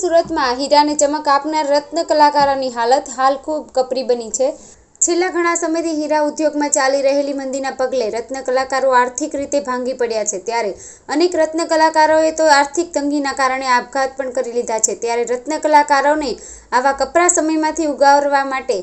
સુરતમાં હીરાને ચમક આપનાર રત્ન કલાકારોની હાલત હાલ ખૂબ કપરી બની છે. છેલ્લા ઘણા સમયથી હીરા ઉદ્યોગમાં ચાલી રહેલી મંદીના પગલે રત્ન કલાકારો આર્થિક રીતે ભાંગી પડ્યા છે. ત્યારે અનેક રત્ન કલાકારોએ તો આર્થિક તંગીના કારણે આપઘાત પણ કરી લીધા છે. ત્યારે રત્ન કલાકારોને આવા કપરા સમયમાંથી ઉગારવા માટે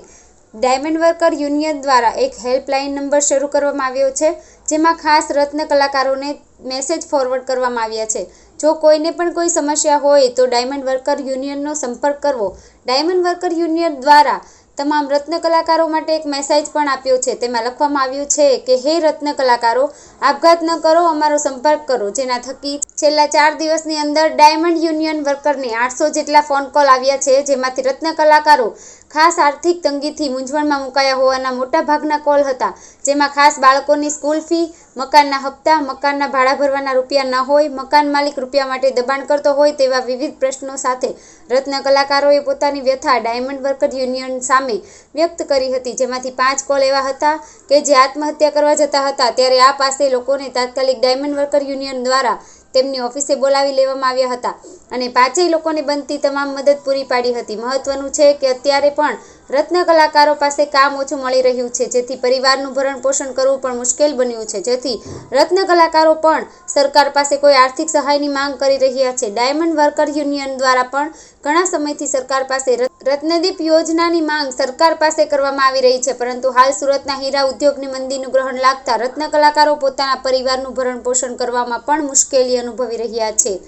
ડાયમંડ વર્કર યુનિયન દ્વારા એક હેલ્પલાઇન નંબર શરૂ કરવામાં આવ્યો છે, જેમાં ખાસ રત્ન કલાકારોને મેસેજ ફોરવર્ડ કરવામાં આવ્યા છે. જો કોઈને પણ કોઈ સમસ્યા હોય તો ડાયમંડ વર્કર યુનિયનનો સંપર્ક કરવો. ડાયમંડ વર્કર યુનિયન દ્વારા તમામ રત્ન કલાકારો માટે એક મેસેજ પણ આપ્યો છે. તેમાં લખવામાં આવ્યું છે કે, હે રત્ન કલાકારો, આપઘાત ન કરો, અમારો સંપર્ક કરો. જેના થકી છેલ્લા ચાર દિવસની અંદર ડાયમંડ યુનિયન વર્કરને આઠસો જેટલા ફોન કોલ આવ્યા છે, જેમાંથી રત્ન કલાકારો ખાસ આર્થિક તંગીથી મૂંઝવણમાં મુકાયા હોવાના મોટા ભાગના કોલ હતા, જેમાં ખાસ બાળકોની સ્કૂલ ફી મકાનના હપ્તા, મકાનના ભાડા ભરવાના રૂપિયા ન હોય, મકાન માલિક રૂપિયા માટે દબાણ કરતો હોય તેવા વિવિધ પ્રશ્નો સાથે રત્ન કલાકારોએ પોતાની વ્યથા ડાયમંડ વર્કર યુનિયન સામે વ્યક્ત કરી હતી. જેમાંથી પાંચ કોલ એવા હતા કે જે આત્મહત્યા કરવા જતા હતા. ત્યારે આ પાસે લોકોને તાત્કાલિક ડાયમંડ વર્કર યુનિયન દ્વારા તેમની ઓફિસે બોલાવી લેવામાં આવ્યા હતા અને પાંચેય લોકોને બનતી તમામ મદદ પૂરી પાડી હતી. મહત્વનું છે કે અત્યારે પણ રત્ન કલાકારો પાસે કામ ઓછું મળી રહ્યું છે. જેથી પરિવારનું ભરણ પોષણ કરવું પણ મુશ્કેલ બન્યું છે. જેથી રત્ન કલાકારો પણ સરકાર પાસે કોઈ આર્થિક સહાયની માંગ કરી રહ્યા છે. ડાયમંડ વર્કર યુનિયન દ્વારા પણ ઘણા સમયથી સરકાર પાસે રત- રત્નદીપ યોજનાની માંગ સરકાર પાસે કરવામાં આવી રહી છે. પરંતુ હાલ સુરતના હીરા ઉદ્યોગની મંદીનું ગ્રહણ લાગતા રત્ન કલાકારો પોતાના પરિવારનું ભરણ પોષણ કરવામાં પણ મુશ્કેલી અનુભવી રહ્યા છે.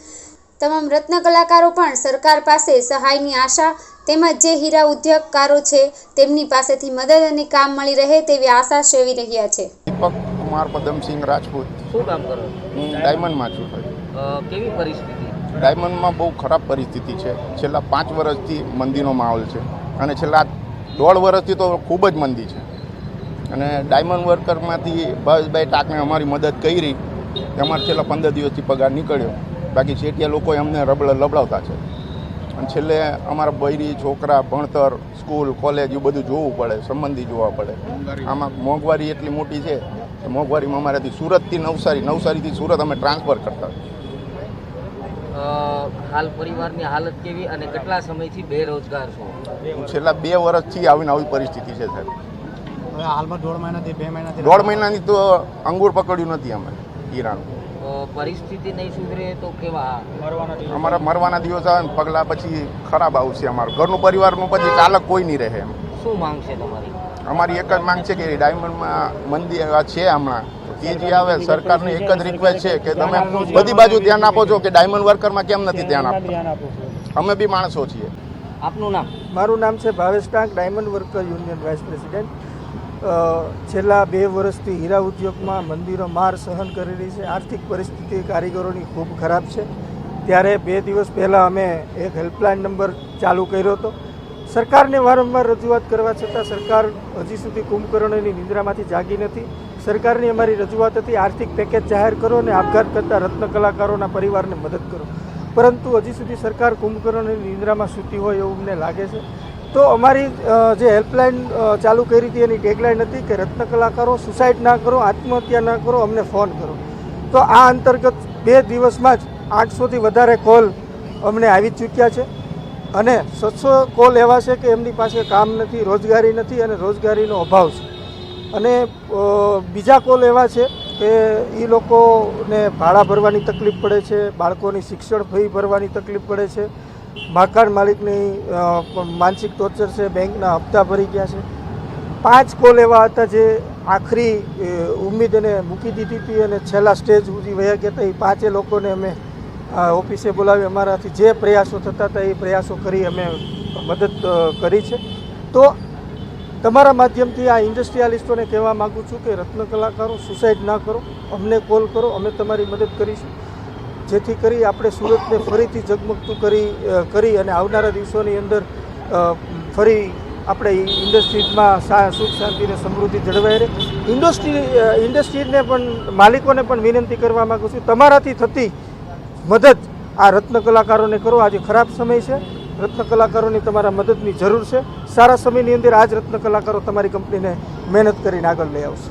તમામ રત્ન કલાકારો પણ સરકાર પાસે સહાયની આશા તેમજ જે હીરા ઉદ્યોગકારો છે તેમની પાસેથી મદદ અને કામ મળી રહે તેવી આશા સેવી રહ્યા છે. દીપક કુમાર પદમસિંહ રાજપૂત. શું કામ કરો હું ડાયમંડમાં છું કેવી પરિસ્થિતિ? ડાયમંડમાં બહુ ખરાબ પરિસ્થિતિ છે. છેલ્લા પાંચ વર્ષથી મંદીનો માહોલ છે અને છેલ્લા દોઢ વર્ષથી તો ખૂબ જ મંદી છે. અને ડાયમંડ વર્કરમાંથી ભાવેશભાઈ ટાંકને અમારી મદદ કરી. અમારે છેલ્લા પંદર દિવસથી પગાર નીકળ્યો. બાકી શેઠિયા લોકોએ અમને રબડ લબડાવતા છે. અને છેલ્લે અમારા બૈરી છોકરા ભણતર સ્કૂલ કોલેજ એ બધું જોવું પડે સંબંધી જોવા પડે. આમાં મોંઘવારી એટલી મોટી છે કે મોંઘવારીમાં અમારાથી સુરતથી નવસારી નવસારીથી સુરત અમે ટ્રાન્સફર કરતા. હાલ પરિવારની હાલત કેવી અને કેટલા સમયથી બેરોજગાર છો? છેલ્લા બે વર્ષથી આવીને આવી પરિસ્થિતિ છે સાહેબ. હવે હાલમાં દોઢ મહિનાથી બે મહિનાથી દોઢ મહિનાની તો અંગૂર પકડ્યું નથી અમે હીરાનું. પરિસ્થિતિ નહીં સુધરે તો કેવા અમારા મરવાના દિવસ આવે ને પગલા પછી ખરાબ આવશે અમારું. ઘરનું પરિવારનું પછી ચાલક કોઈ નહીં રહે એમ. શું માંગ છે તમારી? અમારી એક જ માંગ છે કે ડાયમંડમાં મંદિર છે હમણાં. તે જે આવે સરકારની એક જ રિક્વેસ્ટ છે કે તમે બધી બાજુ ધ્યાન આપો છો કે ડાયમંડ વર્કરમાં કેમ નથી ધ્યાન આપતા? અમે બી માણસો છીએ. આપનું નામ? મારું નામ છે Bhavesh Tank diamond worker union vice president. છેલ્લા બે વર્ષથી હીરા ઉદ્યોગમાં મંદિરો માર સહન કરી રહી છે. આર્થિક પરિસ્થિતિ કારીગરોની ખૂબ ખરાબ છે. ત્યારે બે દિવસ પહેલાં અમે એક હેલ્પલાઇન નંબર ચાલુ કર્યો હતો. સરકારને વારંવાર રજૂઆત કરવા છતાં સરકાર હજી સુધી કુંભકર્ણોની નિંદ્રામાંથી જાગી નથી. સરકારની અમારી રજૂઆત હતી, આર્થિક પેકેજ જાહેર કરો અને આપઘાત કરતા રત્ન કલાકારોના પરિવારને મદદ કરો. પરંતુ હજી સુધી સરકાર કુંભકર્ણની નિંદ્રામાં સૂતી હોય એવું મને લાગે છે. તો અમારી જે હેલ્પલાઇન ચાલુ કરી હતી એની ટેગલાઇન હતી કે રત્ન કલાકારો સુસાઇડ ના કરો, આત્મહત્યા ના કરો, અમને ફોન કરો. તો આ અંતર્ગત બે દિવસમાં જ આઠસોથી વધારે કોલ અમને આવી ચૂક્યા છે અને સત્સો કોલ એવા છે કે એમની પાસે કામ નથી, રોજગારી નથી અને રોજગારીનો અભાવ છે. અને બીજા કોલ એવા છે કે એ લોકોને ભાડા ભરવાની તકલીફ પડે છે, બાળકોની શિક્ષણ ફી ભરવાની તકલીફ પડે છે મકાન માલિકની માનસિક ટોર્ચર છે, બેંકના હપ્તા ભરી ગયા છે. પાંચ કોલ એવા હતા જે આખરી ઉમ્મીદ એને મૂકી દીધી હતી અને છેલ્લા સ્ટેજ સુધી વયા ગયા હતા. એ પાંચે લોકોને અમે ઓફિસે બોલાવી અમારાથી જે પ્રયાસો થતા હતા એ પ્રયાસો કરી અમે મદદ કરી છે. તો તમારા માધ્યમથી આ ઇન્ડસ્ટ્રીયાલિસ્ટોને કહેવા માગું છું કે રત્ન કલાકારો સુસાઇડ ના કરો. અમને કોલ કરો, અમે તમારી મદદ કરીશું. જેથી કરી આપણે સુરતને ફરીથી ઝગમગતું કરી કરી અને આવનારા દિવસોની અંદર ફરી આપણે ઇન્ડસ્ટ્રીઝમાં સા, સુખ શાંતિ અને સમૃદ્ધિ જળવાઈ રહે. ઇન્ડસ્ટ્રી ઇન્ડસ્ટ્રીને પણ માલિકોને પણ વિનંતી કરવા માગું છું. તમારાથી થતી મદદ આ રત્ન કલાકારોને કરો. આજે ખરાબ સમય છે. રત્ન કલાકારોની તમારા મદદની જરૂર છે. સારા સમયની અંદર આ જ રત્ન કલાકારો તમારી કંપનીને મહેનત કરીને આગળ લઈ આવશે.